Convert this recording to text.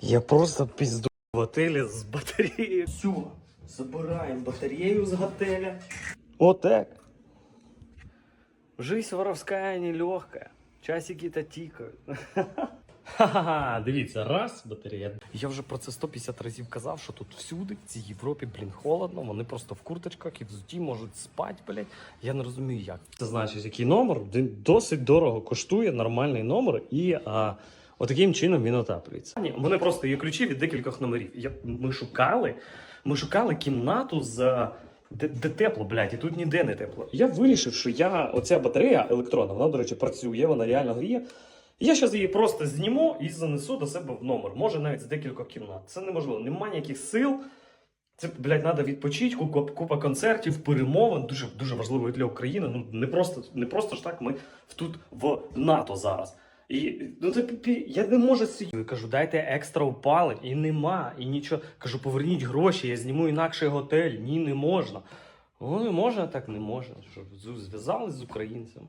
Я просто пізду в готелі з батареєю. Все, забираємо батарею з готеля. Отак. Жизнь воровская нелегкая. Часики-то тикают. Ха-ха, дивіться, раз батарея. Я вже про це 150 разів казав, що тут всюди, в цій Європі, блін, холодно. Вони просто в курточках і взуті можуть спати, блядь. Я не розумію, як. Це значить, який номер. Досить дорого коштує, нормальний номер, і а, отаким чином він отаплюється. У мене просто є ключі від декількох номерів. Я, ми шукали, ми шукали кімнату з. Де, де тепло, блядь, і тут ніде не тепло. Я вирішив, що я оця батарея електронна, вона, до речі, працює, вона реально гріє. Я зараз її просто зніму і занесу до себе в номер. Може навіть з декількох кімнат. Це неможливо. Нема ніяких сил. Це, блядь, треба відпочити, купа, купа концертів, перемовин. Дуже дуже важливо для України. Ну не просто, не просто ж так. Ми в- тут в НАТО зараз. І ну це пі- я не можу сидіти. Кажу, дайте екстра опалень. І нема, і нічого. Кажу, поверніть гроші, я зніму інакший готель. Ні, не можна. Ну не можна, так не можна. Що зв'язались з українцями.